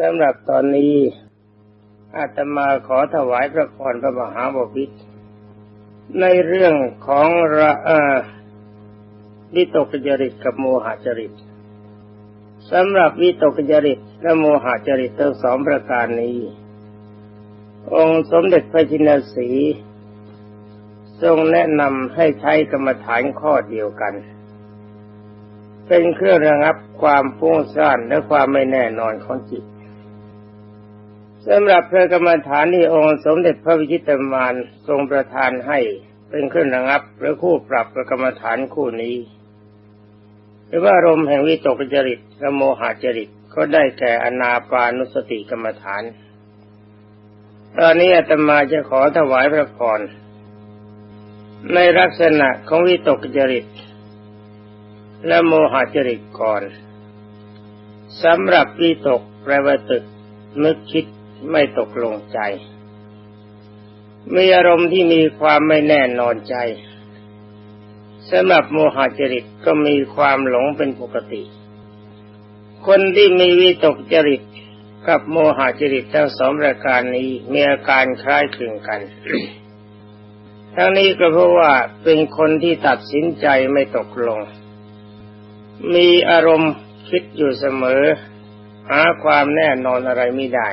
สำหรับตอนนี้อาตมาขอถวายพระพรพระมหาบพิตรในเรื่องของระวิตกจริตกับโมหจริตสำหรับวิตกจริตและโมหจริตทั้งสองประการนี้ องค์สมเด็จพระจินสีทรงแนะนำให้ใช้กรรมฐานข้อเดียวกัน เป็นเครื่องระงับความฟุ้งซ่านและความไม่แน่นอนของจิต สำหรับพระกรรมฐานที่องค์สมเด็จพระวิชิตมารทรงประทานให้เป็นเครื่องระงับหรือคู่ปรับพระกรรมฐานคู่นี้หรือว่าอารมแห่งวิตกจริตและโมหจริตก็ได้แก่อนาปานุสติกรรมฐาน ตอนนี้อาตมาจะขอถวายพระพรในลักษณะของวิตกจริต และโมหจริตก่อนสำหรับวิตกแปลว่าตึกนึกคิด ไม่ตกลงใจ มีอารมณ์ที่มีความไม่แน่นอนใจสำหรับโมหะจริตก็มีความหลงเป็นปกติ คนที่มีวิตกจริตกับโมหะจริตทั้งสองประการนี้มีอาการคล้ายคลึงกัน ทั้งนี้ก็เพราะว่าเป็นคนที่ตัดสินใจไม่ตกลง มีอารมณ์คิดอยู่เสมอ หาความแน่นอนอะไรไม่ได้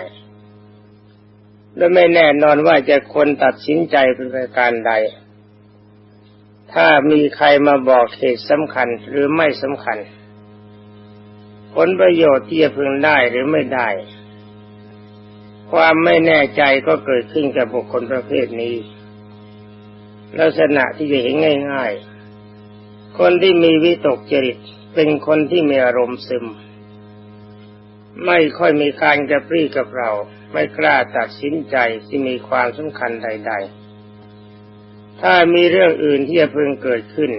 และไม่แน่นอนว่าจะคนตัดสินใจเป็นประการใด ถ้ามีใครมาบอกเหตุสำคัญหรือไม่สำคัญ ผลประโยชน์ที่จะพึงได้หรือไม่ได้ ความไม่แน่ใจก็เกิดขึ้นกับบุคคลประเภทนี้ ลักษณะที่จะเห็นง่าย ๆ คนที่มีวิตกจริตเป็นคนที่มีอารมณ์ซึม ไม่ค่อยมีการกระปรี้กับเรา ไม่กล้าตัดสินใจที่มีความสำคัญใด ๆ ถ้ามีเรื่องอื่นที่จะเพึงเกิดขึ้น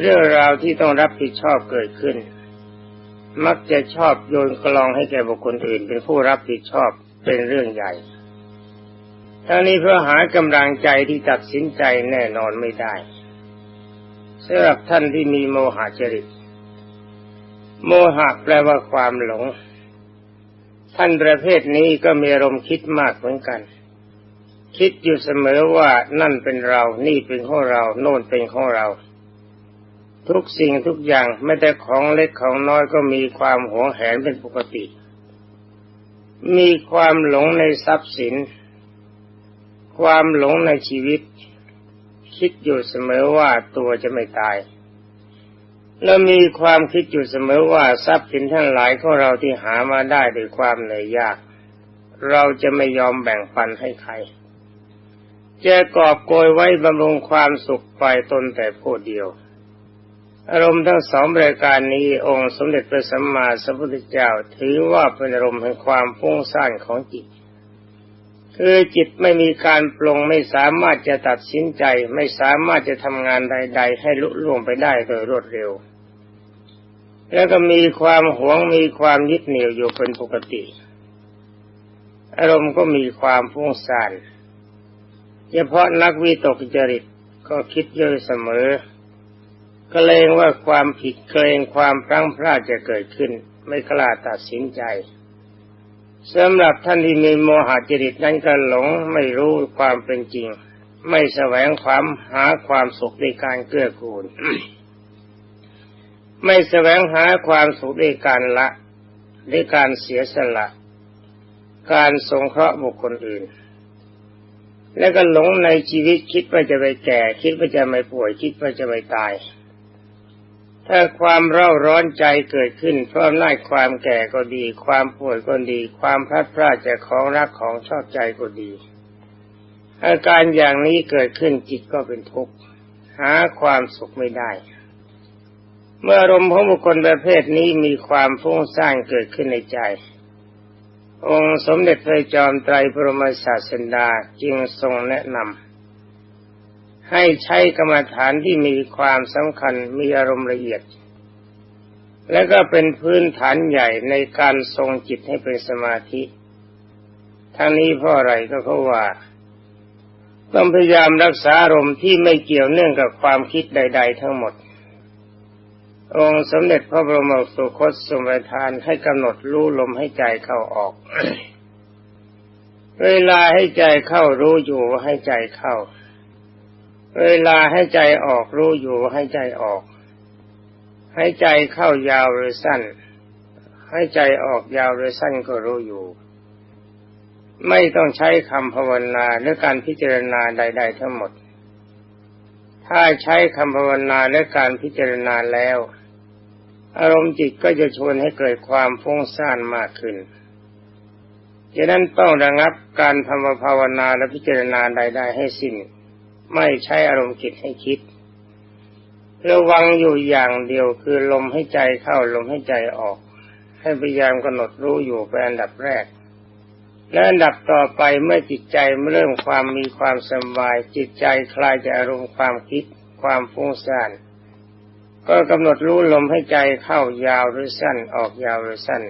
เรื่องราวที่ต้องรับผิดชอบเกิดขึ้น มักจะชอบโยนกลองให้แก่บุคคลอื่น เป็นผู้รับผิดชอบเป็นเรื่องใหญ่ทั้งนี้เพื่อหากำลังใจที่ตัดสินใจแน่นอนไม่ได้สำหรับท่านที่มีโมหะจริต โมหะแปลว่าความหลง ท่านประเภทนี้ก็มีอารมณ์คิดมากเหมือนกัน คิดอยู่เสมอว่านั่นเป็นเรา นี่เป็นของเรา โน่นเป็นของเรา ทุกสิ่งทุกอย่างไม่แต่ของเล็กของน้อยก็มีความหวงแหนเป็นปกติ มีความหลงในทรัพย์สิน ความหลงในชีวิต คิดอยู่เสมอว่าตัวจะไม่ตาย และมีความคิดอยู่เสมอว่าทรัพย์สินทั้งหลายของเราที่หามาได้ด้วยความเหนื่อยยาก เราจะไม่ยอมแบ่งปันให้ใคร จะกอบโกยไว้บำรุงความสุขไปตนแต่ผู้เดียว อารมณ์ทั้งสองรายการนี้องค์สมเด็จพระสัมมาสัมพุทธเจ้าถือว่าเป็นอารมณ์แห่งความฟุ้งซ่านของจิต คือจิตไม่มีการปรงไม่สามารถจะตัดสินใจ ไม่สามารถจะทำงานใด ๆ ให้ลุล่วงไปได้โดยรวดเร็ว แล้วก็มีความหวงมีความยึดเหนี่ยวอยู่เป็นปกติ อารมณ์ก็มีความฟุ้งซ่านเฉพาะนักวิตกจริตก็คิดเยอะเสมอเก็เลงว่าความผิดเกรงความพลั้งพลาดจะเกิดขึ้น ไม่กล้าตัดสินใจ สำหรับท่านที่มีโมหะจริตนั้นก็หลงไม่รู้ความเป็นจริง ไม่แสวงความหาความสุขในการเกื้อกูล ไม่แสวงหาความสุขด้วยการละด้วยการเสียสละ การสงเคราะห์บุคคลอื่น และก็หลงในชีวิตคิดว่าจะไปแก่ คิดว่าจะไม่ป่วย คิดว่าจะไม่ตาย ถ้าความเร่าร้อนใจเกิดขึ้นเพราะน่าความแก่ก็ดี ความป่วยก็ดี ความพลัดพรากจากของรักของชอบใจก็ดี อาการอย่างนี้เกิดขึ้นจิตก็เป็นทุกข์หาความสุขไม่ได้ เมื่ออารมณ์ของบุคคลประเภทนี้มีความฟุ้งซ่านเกิดขึ้นในใจ องค์สมเด็จพระจอมไตรปรมศาสดาจึงทรงแนะนำ ให้ใช้กรรมฐานที่มีความสำคัญมีอารมณ์ละเอียด และก็เป็นพื้นฐานใหญ่ในการทรงจิตให้เป็นสมาธิ ทั้งนี้เพราะอะไรก็เพราะว่า ต้องพยายามรักษาอารมณ์ที่ไม่เกี่ยวเนื่องกับความคิดใด ๆ ทั้งหมด องค์สมเด็จพระบรมสุคตทรงปรทานให้กำหนดรู้ลมให้ใจเข้าออก เวลาให้ใจเข้ารู้อยู่ว่าให้ใจเข้า เวลาให้ใจออกรู้อยู่ให้ใจออก ให้ใจเข้ายาวหรือสั้น ให้ใจออกยาวหรือสั้นก็รู้อยู่ ไม่ต้องใช้คำภาวนาหรือการพิจารณาใด ๆ ทั้งหมด ถ้าใช้คำภาวนาและการพิจารณาแล้ว อารมณ์จิตก็จะชวนให้เกิดความฟุ้งซ่านมากขึ้นฉะนั้นต้องระงับการทำภาวนาและพิจารณาใด ๆ ให้สิ้น ไม่ใช้อารมณ์จิตให้คิด ระวังอยู่อย่างเดียวคือลมให้ใจเข้าลมให้ใจออก ให้พยายามกำหนดรู้อยู่เป็นอันดับแรก และอันดับต่อไปเมื่อจิตใจเริ่มความมีความสบาย จิตใจคลายจากอารมณ์ความคิด ความฟุ้งซ่านก็กำหนดรู้ลมให้ใจเข้ายาวหรือสั้นออกยาวหรือสั้น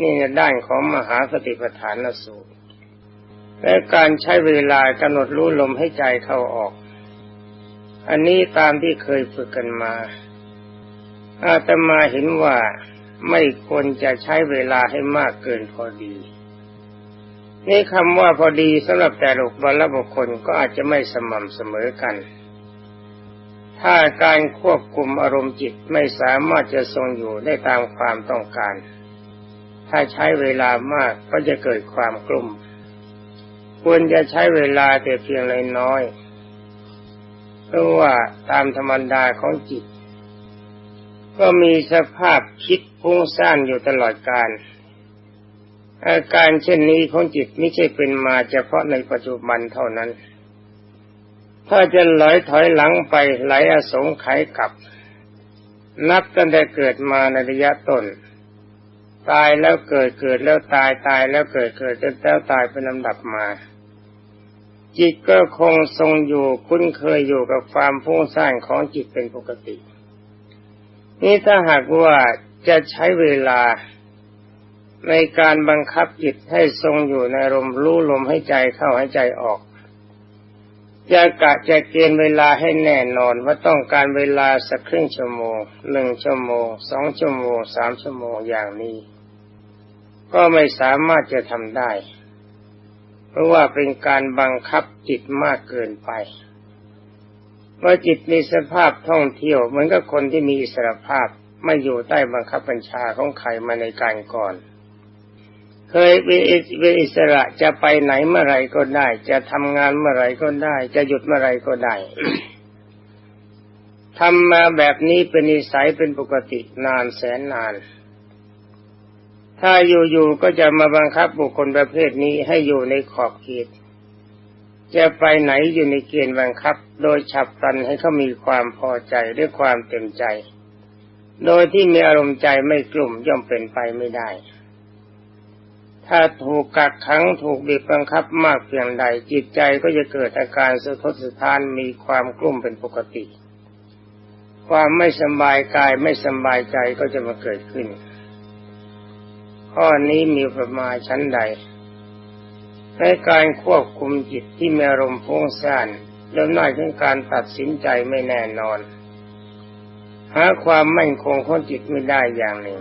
นี่ในด้านของมหาสติปัฏฐานสูตร และการใช้เวลากำหนดรู้ลมให้ใจเข้าออก อันนี้ตามที่เคยฝึกกันมา อาตมาเห็นว่าไม่ควรจะใช้เวลาให้มากเกินพอดี นี่คำว่าพอดีสำหรับแต่ละบุคบุคคลก็อาจจะไม่สม่ำเสมอกัน ถ้าการควบคุมอารมณ์จิตไม่สามารถจะทรงอยู่ได้ตามความต้องการ ถ้าใช้เวลามากก็จะเกิดความกลุ่ม ควรจะใช้เวลาแต่เพียงเล็กน้อย เพราะว่าตามธรรมดาของจิต ก็มีสภาพคิดพุ่งสร้างอยู่ตลอดการอาการเช่นนี้ของจิตไม่ใช่เป็นมาเฉพาะในปัจจุบันเท่านั้น ถ้าจะไหลถอยหลังไปไหลอสงไขยกลับ นับตั้งแต่เกิดมาในระยะต้น ตายแล้วเกิดเกิดแล้วตายตายแล้วเกิดเกิดจนแล้วตายเป็นลำดับมา จิตก็คงทรงอยู่คุ้นเคยอยู่กับความฟุ้งซ่านของจิตเป็นปกติ นี่ถ้าหากว่าจะใช้เวลาในการบังคับจิตให้ทรงอยู่ในลมรู้ลมให้ใจเข้าให้ใจออกจะกะจะเกณฑ์เวลาให้แน่นอนว่าต้องการเวลาสักครึ่งชั่วโมงหนึ่งชั่วโมงสองชั่วโมงสามชั่วโมงอย่างนี้ ก็ไม่สามารถจะทำได้ ราะว่าเป็นการบังคับจิตมากเกินไปเมื่อจิตมีสภาพท่องเที่ยวเหมือนกับคนที่มีอิสรภาพไม่อยู่ใต้บังคับบัญชาของใครมาในการก่อน เคยเป็นอิสระจะไปไหนเมื่อไรก็ได้ จะทำงานเมื่อไรก็ได้ จะหยุดเมื่อไรก็ได้ทำมาแบบนี้เป็นนิสัยเป็นปกตินานแสนนาน ถ้าอยู่ๆก็จะมาบังคับบุคคลประเภทนี้ให้อยู่ในขอบเขตจะไปไหนอยู่ในเกณฑ์บังคับ โดยฉับพลันให้เขามีความพอใจด้วยความเต็มใจ โดยที่มีอารมณ์ใจไม่กลุ่มย่อมเป็นไปไม่ได้ ถ้าถูกกักขังถูกบีบบังคับมากเพียงใด จิตใจก็จะเกิดอาการสะทกสะท้านมีความกลุ่มเป็นปกติ ความไม่สบายกายไม่สบายใจก็จะมาเกิดขึ้น ข้อนี้มีประมาณชั้นใดในการควบคุมจิตที่มีอารมณ์ฟุ้งซ่านแล้วน่าถึงการตัดสินใจไม่แน่นอน หาความมั่นคงของจิตไม่ได้อย่างหนึ่ง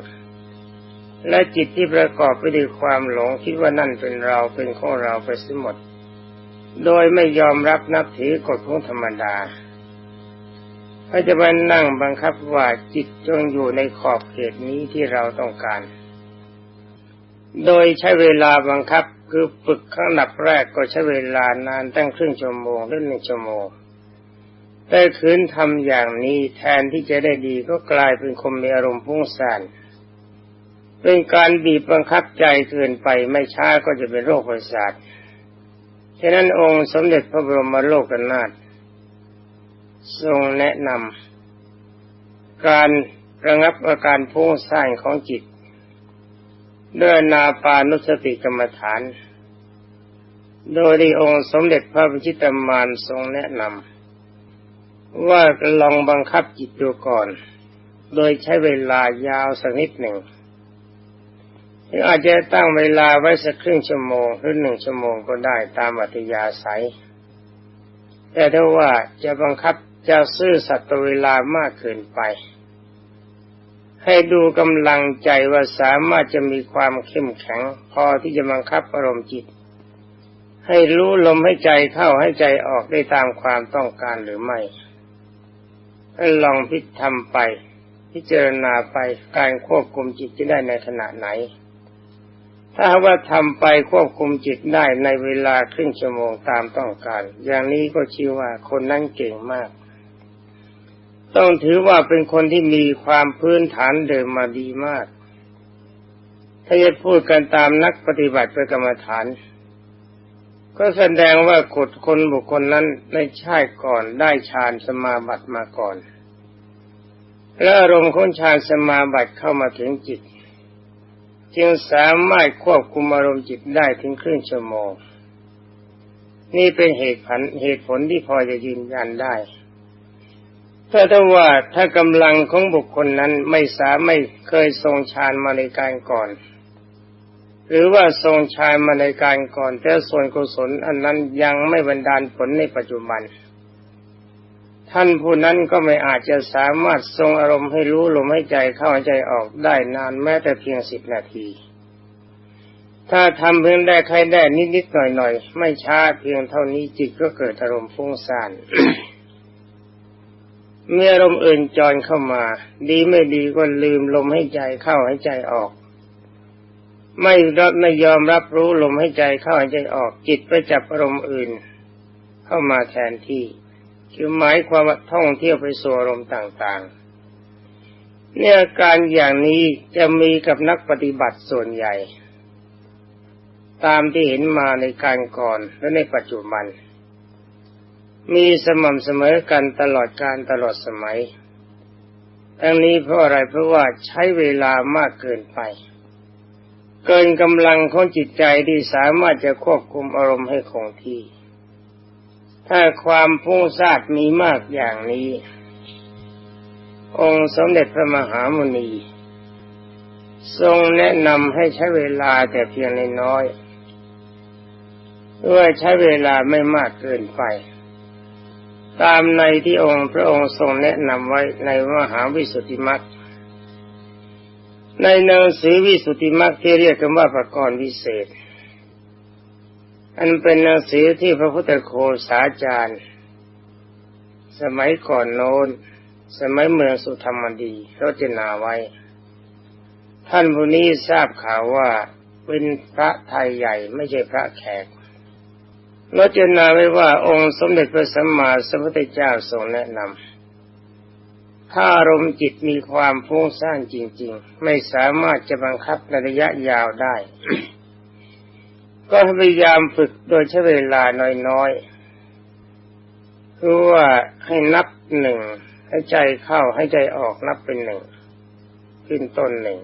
และจิตที่ประกอบไปด้วยความหลงคิดว่านั่นเป็นเราเป็นของเราไปสิหมด โดยไม่ยอมรับนับถือกฎของธรรมดาก็จะมานั่งบังคับว่าจิตจงอยู่ในขอบเขตนี้ที่เราต้องการ โดยใช้เวลาบังคับคือฝึกข้างดับแรกก็ใช้เวลานานตั้งครึ่งชั่วโมงหรือหนึ่งชั่วโมงแต่คืนทำอย่างนี้แทนที่จะได้ดีก็กลายเป็นคนมีอารมณ์พุ่งซ่านเป็นการบีบบังคับใจเกินไปไม่ช้าก็จะเป็นโรคประสาทฉะนั้นองค์สมเด็จพระบรมโลกนาถทรงแนะนำการระงับอาการพุ่งซ่านของจิต ด้วยนาปานุสติกรรมฐาน โดยที่องค์สมเด็จพระพิชิตามานทรงแนะนำว่าลองบังคับจิตดูก่อน โดยใช้เวลายาวสักนิดหนึ่งหรืออาจจะตั้งเวลาไว้สักครึ่งชั่วโมงหรือหนึ่งชั่วโมงก็ได้ตามอัธยาศัย แต่ถ้าว่าจะบังคับจะซื่อสัตว์เวลามากเกินไป ให้ดูกำลังใจว่าสามารถจะมีความเข้มแข็ง พอที่จะบังคับอารมณ์จิต ให้รู้ลมให้ใจเข้าให้ใจออกได้ตามความต้องการหรือไม่ ให้ลองพิจทำไป พิจารณาไปการควบคุมจิตจะได้ในขณะไหน ถ้าว่าทำไปควบคุมจิตได้ในเวลาครึ่งชั่วโมงตามต้องการ อย่างนี้ก็ชื่อว่าคนนั้นเก่งมาก ต้องถือว่าเป็นคนที่มีความพื้นฐานเดิมมาดีมาก ถ้าจะพูดกันตามนักปฏิบัติเพื่อกรรมฐาน ก็แสดงว่าขุดคนบุคคลนั้นในชาติก่อนได้ฌานสมาบัติมาก่อน และอารมณ์ของฌานสมาบัติเข้ามาถึงจิต จึงสามารถควบคุมอารมณ์จิตได้ถึงครึ่งชั่วโมง นี่เป็นเหตุผลเหตุผลที่พอจะยืนยันได้ ถ้าถ้าว่าถ้ากำลังของบุคคลนั้นไม่สามไม่เคยทรงฌานมาในการก่อน หรือว่าทรงฌานมาในการก่อน แต่ส่วนกุศลอันนั้นยังไม่บรรดาลผลในปัจจุบัน ท่านผู้นั้นก็ไม่อาจจะสามารถทรงอารมณ์ให้รู้ลมให้ใจเข้าใจออกได้นานแม้แต่เพียงสิบนาที ถ้าทำเพียงได้ใครได้นิดๆหน่อยๆไม่ช้าเพียงเท่านี้จิตก็เกิดอารมณ์ฟุ้งซ่าน เมื่ออารมอื่นจรเข้ามา ดีไม่ดีก็ลืมลมให้ใจเข้าให้ใจออก ไม่รับไม่ยอมรับรู้ลมให้ใจเข้าให้ใจออก จิตไปจับอารมณ์อื่น เข้ามาแทนที่ คือหมายความว่าท่องเที่ยวไปสู่อารมณ์ต่างๆ เนี่ยการอย่างนี้จะมีกับนักปฏิบัติส่วนใหญ่ ตามที่เห็นมาในการก่อนและในปัจจุบัน มีสม่ำเสมอกันตลอดการตลอดสมัย ทั้งนี้เพราะอะไรเพราะว่าใช้เวลามากเกินไป เกินกำลังของจิตใจที่สามารถจะควบคุมอารมณ์ให้คงที่ ถ้าความพุ่งซาดมีมากอย่างนี้ องค์สมเด็จพระมหามุนี ทรงแนะนำให้ใช้เวลาแต่เพียงน้อยด้วยใช้เวลาไม่มากเกินไป ตามในที่องค์พระองค์ทรงแนะนำไว้ในมหาวิสุทธิมรรคในหนังสือวิสุทธิมรรคที่เรียกกันว่าประกรณ์วิเศษ อันเป็นหนังสือที่พระพุทธโคสาจารย์ สมัยก่อนโน้น สมัยเมืองสุธรรมดีรจนาไว้ ท่านผู้นี้ทราบข่าวว่าเป็นพระไทยใหญ่ไม่ใช่พระแขก รจนาไว้ว่าองค์สมเด็จพระสัมมาสัมพุทธเจ้าทรงแนะนำถ้าอารมณ์จิตมีความฟุ้งซ่านจริง ๆ ไม่สามารถจะบังคับในระยะยาวได้ ก็พยายามฝึกโดยใช้เวลาน้อยๆคือว่าให้นับหนึ่งให้ใจเข้าให้ใจออกนับเป็นหนึ่งขึ้นต้นหนึ่ง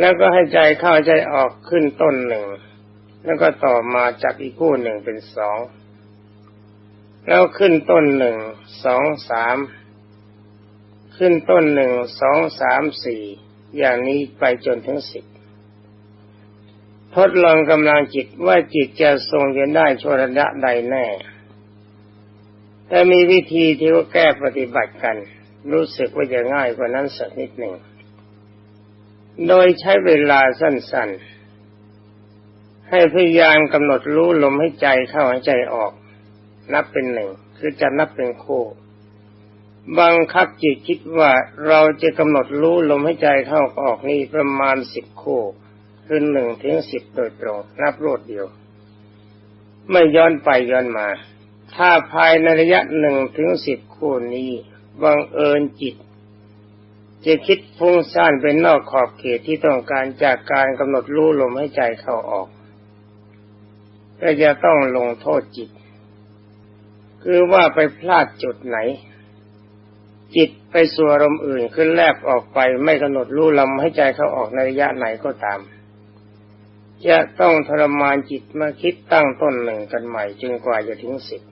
แล้วก็ให้ใจเข้าใจออกขึ้นต้นหนึ่ง แล้วก็ต่อมาจากอีกคู่หนึ่งเป็นสอง แล้วขึ้นต้นหนึ่งสองสามขึ้นต้นหนึ่งสองสามสี่อย่างนี้ไปจนถึงสิบทดลองกำลังจิตว่าจิตจะทรงยืนได้ชั่วระยะใดแน่ แต่มีวิธีที่ว่าแก้ปฏิบัติกัน รู้สึกว่าจะง่ายกว่านั้นสักนิดหนึ่ง โดยใช้เวลาสั้นๆ ให้พยายามกำหนดรู้ลมให้ใจเข้าให้ใจออก นับเป็นหนึ่งคือจะนับเป็นคู่บังคับจิตคิดว่าเราจะกำหนดรู้ลมให้ใจเข้าออกนี่ประมาณสิบคู่คือหนึ่งถึงสิบโดยตรง นับรวดเดียว ไม่ย้อนไปย้อนมา ถ้าภายในระยะหนึ่งถึงสิบคู่นี้บังเอิญจิต จะคิดฟุ้งซ่านเป็นนอกขอบเขตที่ต้องการจากการกำหนดรู้ลมให้ใจเข้าออก ก็จะต้องลงโทษจิต คือว่าไปพลาดจุดไหน จิตไปสู่อารมณ์อื่นขึ้นแลบออกไปไม่กำหนดรู้ลมให้ใจเขาออกในระยะไหนก็ตาม จะต้องทรมานจิตมาคิดตั้งต้นหนึ่งกันใหม่จนกว่าจะถึงสิบ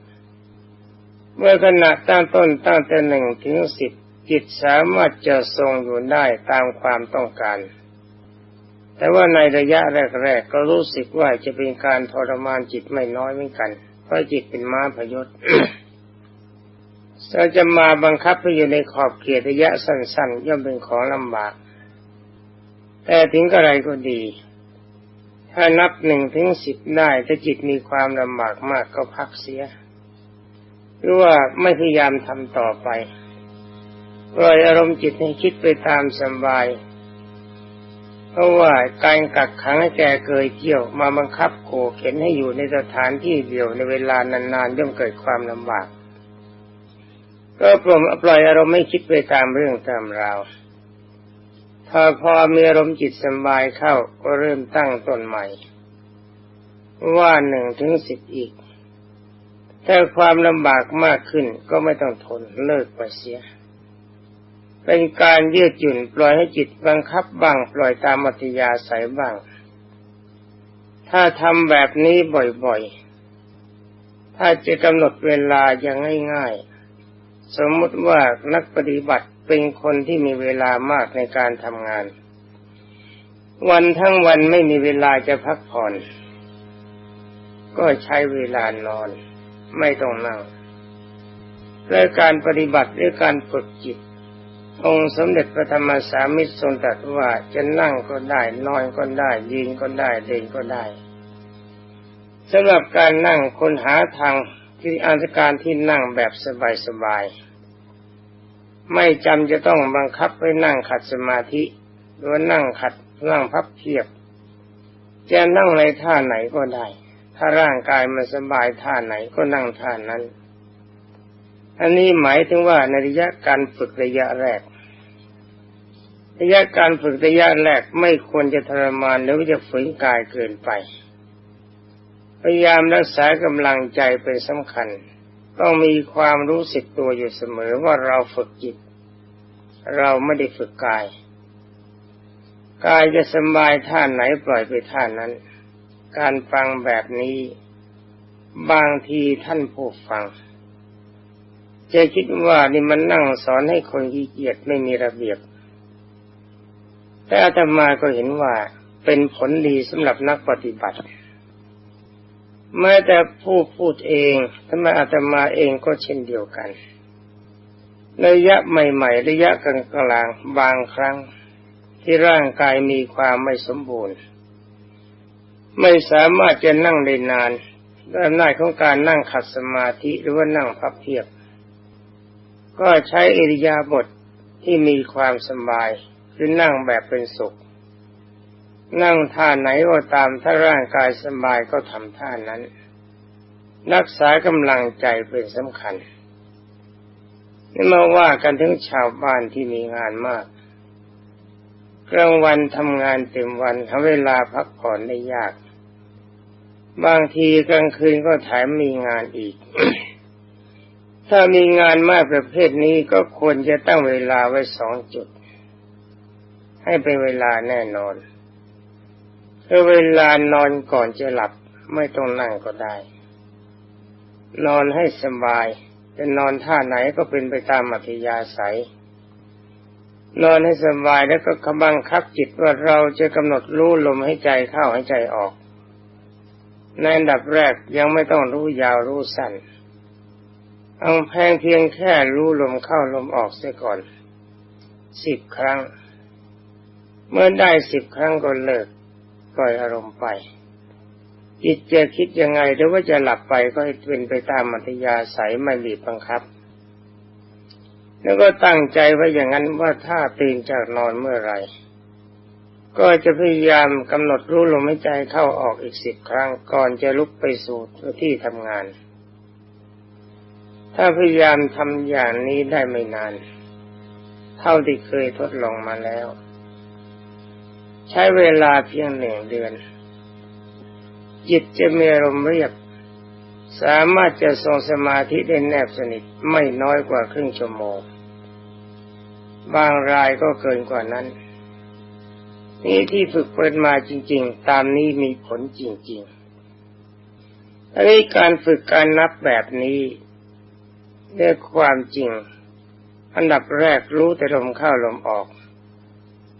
เมื่อขณะตั้งต้นตั้งแต่หนึ่งถึงสิบจิตสามารถจะทรงอยู่ได้ตามความต้องการ แต่ว่าในระยะแรกๆก็รู้สึกว่าจะเป็นการทรมานจิตไม่น้อยเหมือนกัน เพราะจิตเป็นม้าพยศเราจะมาบังคับให้อยู่ในขอบเขตระยะสั้นๆ ย่อมเป็นของลำบาก แต่ถึงกระไรก็ดี ถ้านับหนึ่งถึงสิบได้ถ้าจิตมีความลำบากมากก็พักเสีย หรือว่าไม่พยายามทำต่อไปปล่อยอารมณ์จิตให้คิดไปตามสบาย เพราะว่าการกักขังให้แกเกยเกี่ยวมาบังคับโขเข็นให้อยู่ในสถานที่เดียวในเวลานานๆย่อมเกิดความลำบาก ก็ปล่อยปล่อยอารมณ์ไม่คิดไปตามเรื่องตามราวถ้าพอมีอารมณ์จิตสบายเข้าก็เริ่มตั้งต้นใหม่ ว่าหนึ่งถึงสิบอีก ถ้าความลำบากมากขึ้นก็ไม่ต้องทนเลิกไปเสีย เป็นการยืดหยุ่นปล่อยให้จิตบังคับบ้างปล่อยตามมัธยาสายบ้าง ถ้าทำแบบนี้บ่อยๆ ถ้าจะกำหนดเวลาอย่างง่ายๆ สมมติว่านักปฏิบัติเป็นคนที่มีเวลามากในการทำงาน วันทั้งวันไม่มีเวลาจะพักผ่อน ก็ใช้เวลานอน ไม่ต้องนั่งและการปฏิบัติหรือการฝึกจิต องค์สมเด็จพระธรรมสามิตรทรงตรัสว่าจะนั่งก็ได้ นอนก็ได้ ยืนก็ได้เดินก็ได้สำหรับการนั่งคนหาทางที่อาการที่นั่งแบบสบายๆไม่จำจะต้องบังคับไปนั่งขัดสมาธิหรือนั่งขัดนั่งพับเพียบ จะนั่งในท่าไหนก็ได้ ถ้าร่างกายมันสบายท่าไหนก็นั่งท่านั้น อันนี้หมายถึงว่าในระยะการฝึกระยะแรก ระยะการฝึกระยะแรกไม่ควรจะทรมานหรือว่าจะฝืนกายเกินไป พยายามรักษากำลังใจเป็นสำคัญ ต้องมีความรู้สึกตัวอยู่เสมอว่าเราฝึกจิต เราไม่ได้ฝึกกาย กายจะสบายท่าไหนปล่อยไปท่านั้น การฟังแบบนี้ บางทีท่านผู้ฟัง จคิดว่านี่มันนั่งสอนให้คนขี้เกียจไม่มีระเบียบ แต่อาตมาก็เห็นว่าเป็นผลดีสำหรับนักปฏิบัติแม้แต่ผู้พูดเองทำไมอาตมาเองก็เช่นเดียวกัน ระยะใหม่ ๆ ระยะกลางๆบางครั้งที่ร่างกายมีความไม่สมบูรณ์ ไม่สามารถจะนั่งได้นานด้วยอำนาจของการนั่งขัดสมาธิหรือว่านั่งพับเพียบ ก็ใช้อิริยาบถทที่มีความสบายคือนั่งแบบเป็นสุข นั่งท่าไหนก็ตามถ้าร่างกายสบายก็ทำท่านั้น รักษากำลังใจเป็นสำคัญนี่มาว่ากันถึงชาวบ้านที่มีงานมากกลางวันทำงานเต็มวันทำเวลาพักผ่อนได้ยาก บางทีกลางคืนก็แถมมีงานอีก ถ้ามีงานมากประเภทนี้ก็ควรจะตั้งเวลาไว้สองจุด ให้เป็นเวลาแน่นอนคือเวลานอนก่อนจะหลับไม่ต้องนั่งก็ได้ นอนให้สบายจะนอนท่าไหนก็เป็นไปตามอัธยาศัย นอนให้สบายแล้วก็กำบังคับจิตว่าเราจะกำหนดรู้ลมให้ใจเข้าให้ใจออกในอันดับแรกยังไม่ต้องรู้ยาวรู้สั้น เอาแพงเพียงแค่รู้ลมเข้าลมออกเสียก่อนสิบครั้ง เมื่อได้สิบครั้งก็เลิกปล่อยอารมณ์ไปจิตจะคิดยังไงหรือว่าจะหลับไปก็ให้เป็นไปตามมัธยาสายไม่บีบบังคับ แล้วก็ตั้งใจไว้อย่างนั้นว่าถ้าตื่นจากนอนเมื่อไรก็จะพยายามกำหนดรู้ลมหายใจเข้าออกอีกสิบครั้งก่อนจะลุกไปสู่ที่ทำงาน ถ้าพยายามทำอย่างนี้ได้ไม่นาน เท่าที่เคยทดลองมาแล้ว ใช้เวลาเพียงหนึ่งเดือน จิตจะมีอารมณ์เรียบ สามารถจะทรงสมาธิได้แนบสนิทไม่น้อยกว่าครึ่งชั่วโมง บางรายก็เกินกว่านั้น นี่ที่ฝึกเปิดมาจริง ๆ ตามนี้มีผลจริงๆอันนี้การฝึกการนับแบบนี้ เรียกความจริง อันดับแรกรู้แต่ลมเข้าลมออก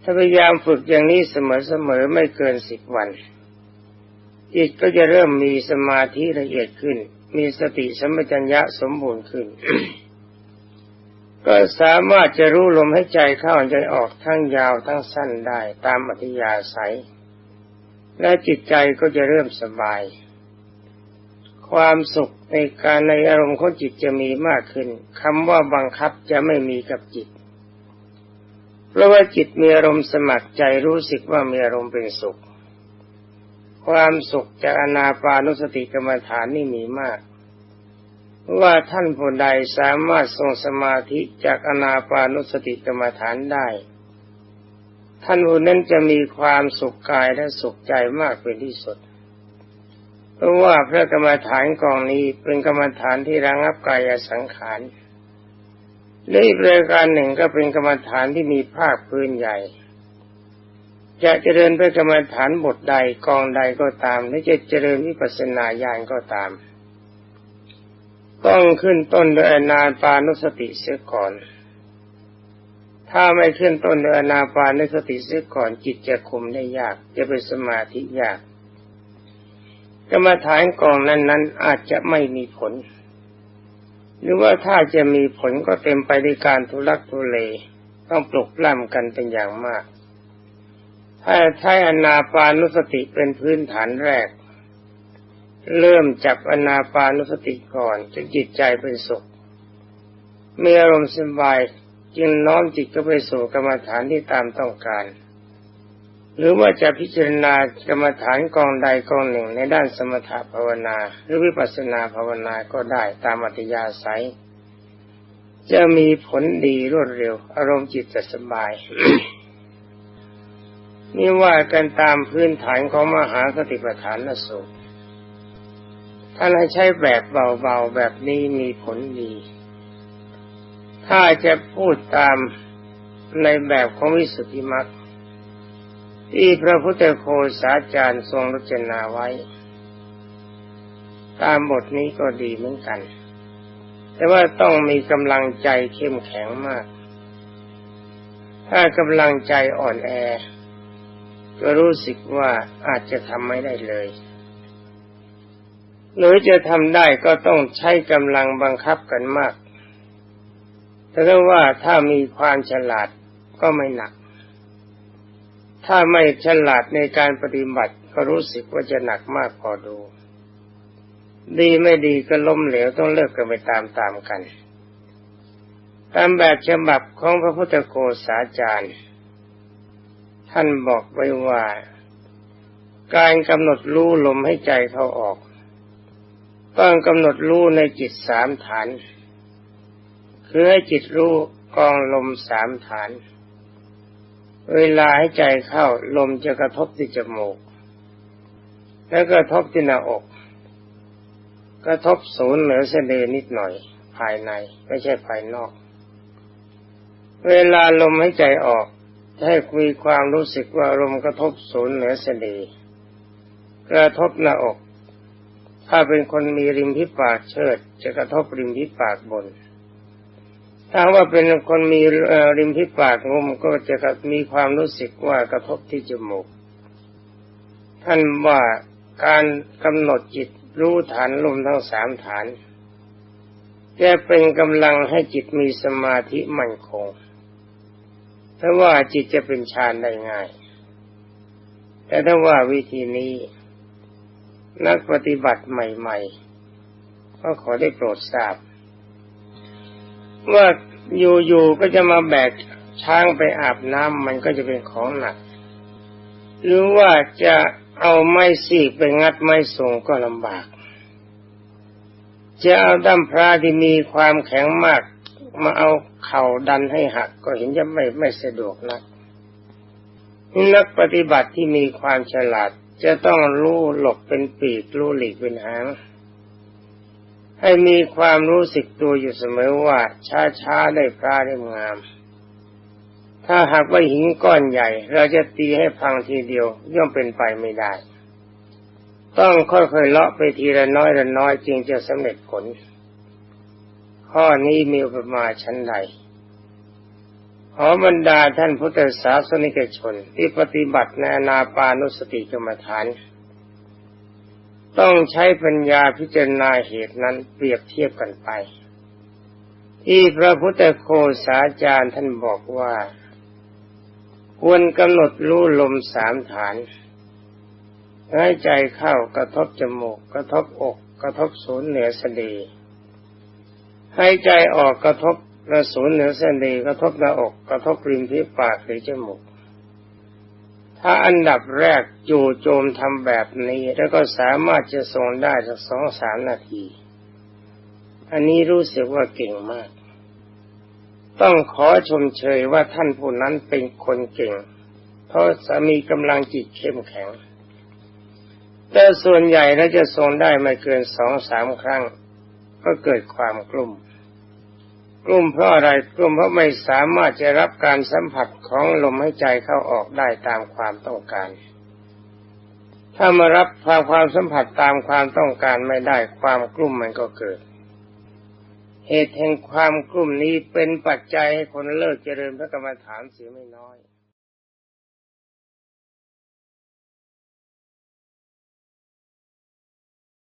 ถ้าพยายามฝึกอย่างนี้เสมอๆไม่เกินสิบวันจิตก็จะเริ่มมีสมาธิละเอียดขึ้น มีสติสัมปชัญญะสมบูรณ์ขึ้น ก็สามารถจะรู้ลมให้ใจเข้าใจออกทั้งยาวทั้งสั้นได้ตามอัธยาศัย และจิตใจก็จะเริ่มสบาย ความสุขในการในอารมณ์ของจิตจะมีมากขึ้นคำว่าบังคับจะไม่มีกับจิต เพราะว่าจิตมีอารมณ์สมัครใจรู้สึกว่ามีอารมณ์เป็นสุข ความสุขจากอนาปานุสติกรรมฐานนี่มีมาก ว่าท่านผู้ใดสามารถทรงสมาธิจากอนาปานุสติกรรมฐานได้ ท่านผู้นั้นจะมีความสุขกายและสุขใจมากเป็นที่สุด ว่าพระกรรมฐานกองนี้เป็นกรรมฐานที่ระงับกายสังขารและอีกรายการหนึ่งก็เป็นกรรมฐานที่มีภาคพื้นใหญ่ จะเจริญพระกรรมฐานบทใดกองใดก็ตามหรือจะเจริญวิปัสสนาญาณก็ตาม ต้องขึ้นต้นด้วยอนาปานุสติเสียก่อน ถ้าไม่ขึ้นต้นด้วยอนาปานุสติเสียก่อนจิตจะคุมได้ยาก จะเป็นสมาธิยาก กรรมฐานกองนั้นนั้นอาจจะไม่มีผล หรือว่าถ้าจะมีผลก็เต็มไปด้วยการทุลักทุเลต้องปลุกปล้ำกันเป็นอย่างมาก ถ้าใช้อนาปานุสติเป็นพื้นฐานแรก เริ่มจับอนาปานุสติก่อนจนจิตใจเป็นสุขมีอารมณ์สบายจึงน้อมจิตก็ไปสู่กรรมฐานที่ตามต้องการ หรือว่าจะพิจารณากรรมฐานกองใดกองหนึ่งในด้านสมถะภาวนา หรือวิปัสสนาภาวนาก็ได้ตามอัตยาศัย จะมีผลดีรวดเร็ว อารมณ์จิตจะสบาย นี่ว่ากันตามพื้นฐานของมหาสติปัฏฐานสูตรท่านให้ใช้แบบเบาๆแบบนี้มีผลดี ถ้าจะพูดตามในแบบของวิสุทธิมรรค ที่พระพุทธโคสาจารย์ทรงรจนาไว้ ตามบทนี้ก็ดีเหมือนกัน แต่ว่าต้องมีกำลังใจเข้มแข็งมาก ถ้ากำลังใจอ่อนแอ ก็รู้สึกว่าอาจจะทำไม่ได้เลย หรือจะทำได้ก็ต้องใช้กำลังบังคับกันมากแต่ว่าถ้ามีความฉลาดก็ไม่หนัก ถ้าไม่ฉลาดในการปฏิบัติก็รู้สึกว่าจะหนักมากพอดู ดีไม่ดีก็ล้มเหลวต้องเลิกกันไปตามๆกัน ตามแบบฉบับของพระพุทธโกษาจารย์ ท่านบอกไว้ว่า การกำหนดรู้ลมให้ใจเขาออก ต้องกำหนดรู้ในจิตสามฐาน คือให้จิตรู้กองลมสามฐาน เวลาให้ใจเข้าลมจะกระทบที่จมูก แล้วกระทบที่หน้าอก กระทบศูนย์เหนือเสดนิดหน่อย ภายในไม่ใช่ภายนอก เวลาลมให้ใจออกให้มีความรู้สึกว่าลมกระทบศูนย์เหนือเสดกระทบหน้าอก ถ้าเป็นคนมีริมพิปากเชิด จะกระทบริมพิปากบน ถ้าว่าเป็นคนมีริมพิปากงมก็จะมีความรู้สึกว่ากระทบที่จมูก ท่านว่าการกำหนดจิตรู้ฐานลมทั้งสามฐานจะเป็นกำลังให้จิตมีสมาธิมั่นคงถ้าว่าจิตจะเป็นฌานได้ง่าย แต่ถ้าว่าวิธีนี้ นักปฏิบัติใหม่ ๆ ก็ขอได้โปรดทราบ ว่าอยู่ๆก็จะมาแบกช้างไปอาบน้ำมันก็จะเป็นของหนัก หรือว่าจะเอาไม้สีไปงัดไม้ส่งก็ลำบาก จะเอาด้มพระที่มีความแข็งมาก มาเอาเข่าดันให้หัก ก็เห็นจะไม่ไม่สะดวกนักนักปฏิบัติที่มีความฉลาด จะต้องรู้หลบเป็นปีกรู้หลีกเป็นหาง ให้มีความรู้สึกตัวอยู่เสมอว่า ช้าช้าได้พระได้งาม ถ้าหากว่าหินก้อนใหญ่ เราจะตีให้พังทีเดียวย่อมเป็นไปไม่ได้ ต้องค่อยๆเลาะไปทีละน้อยละน้อยจึงจะสำเร็จผล ข้อนี้มีอุปมาชั้นใดขอบรรดาท่านพุทธศาสนิกชนที่ปฏิบัติในนาปานุสติกรรมฐาน ต้องใช้ปัญญาพิจารณาเหตุนั้นเปรียบเทียบกันไป ที่พระพุทธโคสาจารย์ท่านบอกว่า ควรกำหนดรู้ลมสามฐานหายใจเข้ากระทบจมูก กระทบอกกระทบศูนย์เหนือสะดือหายใจออกกระทบกระศูนย์เหนือสะดือกระทบหน้าอกกระทบริมที่ปากหรือจมูก ถ้าอันดับแรกจู่โจมทำแบบนี้ แล้วก็สามารถจะทรงได้สักสองสามนาที อันนี้รู้สึกว่าเก่งมาก ต้องขอชมเชยว่าท่านผู้นั้นเป็นคนเก่ง เพราะสามีกำลังจิตเข้มแข็ง แต่ส่วนใหญ่แล้วจะทรงได้ไม่เกินสองสามครั้ง ก็เกิดความกลุ่ม กลุ่มเพราะอะไรกลุ่มเพราะไม่สามารถจะรับการสัมผัสของลมหายใจเข้าออกได้ตามความต้องการ ถ้ามารับความความสัมผัสตามความต้องการไม่ได้ความกลุ่มมันก็เกิด เหตุแห่งความกลุ่มนี้เป็นปัจจัยให้คนเลิกเจริญพระกรรมฐานเสียไม่น้อย